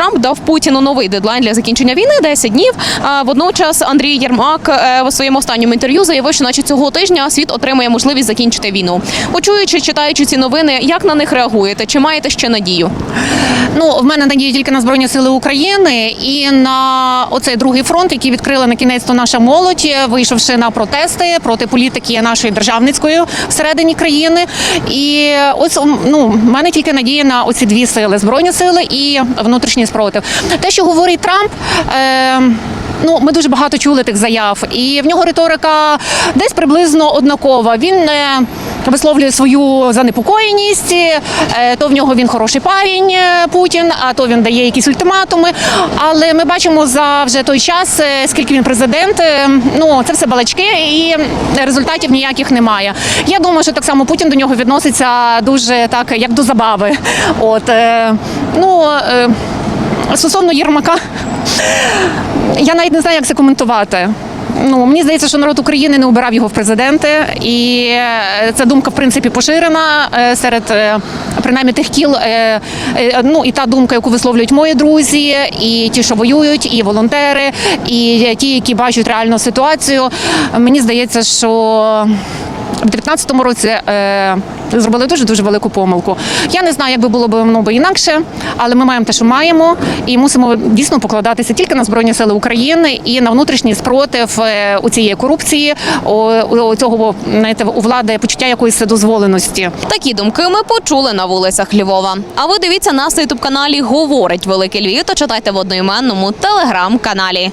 Трамп дав Путіну новий дедлайн для закінчення війни 10 днів. А водночас Андрій Єрмак е, в своєму останньому інтерв'ю заявив, що наче цього тижня світ отримає можливість закінчити війну. Почуючи, читаючи ці новини, як на них реагуєте? Чи маєте ще надію? Ну, в мене надія тільки на Збройні Сили України і на оцей другий фронт, який відкрила на кінець то наша молодь, вийшовши на протести проти політики нашої державницької всередині країни. І ось ну, в мене тільки надія на оці дві сили збройні сили і внутрішній спротив. Те, що говорить Трамп. Е- Ну, ми дуже багато чули тих заяв, і в нього риторика десь приблизно однакова. Він е, висловлює свою занепокоєність. е, То в нього він хороший парень е, Путін, а то він дає якісь ультиматуми. Але ми бачимо за вже той час, е, скільки він президент. Ну це все балачки, і результатів ніяких немає. Я думаю, що так само Путін до нього відноситься дуже так, як до забави. От ну стосовно Єрмака. Я навіть не знаю, як це коментувати. Ну мені здається, що народ України не обирав його в президенти, і е, ця думка в принципі поширена е, серед е, принаймні тих кіл. Ну і та думка, яку висловлюють мої друзі, і ті, що воюють, і волонтери, і ті, які бачать реальну ситуацію. Мені здається, що в 19-му році е, зробили дуже дуже велику помилку. Я не знаю, як би було б воно би інакше, але ми маємо те, що маємо, і мусимо дійсно покладатися тільки на збройні сили України і на внутрішній спротив е, у цієї корупції, у цього знаєте, у влади почуття якоїсь дозволеності. Такі думки ми почули на вулицях Львова. А ви дивіться нас на ютуб каналі Говорить Великий Львів та читайте в одноіменному телеграм-каналі.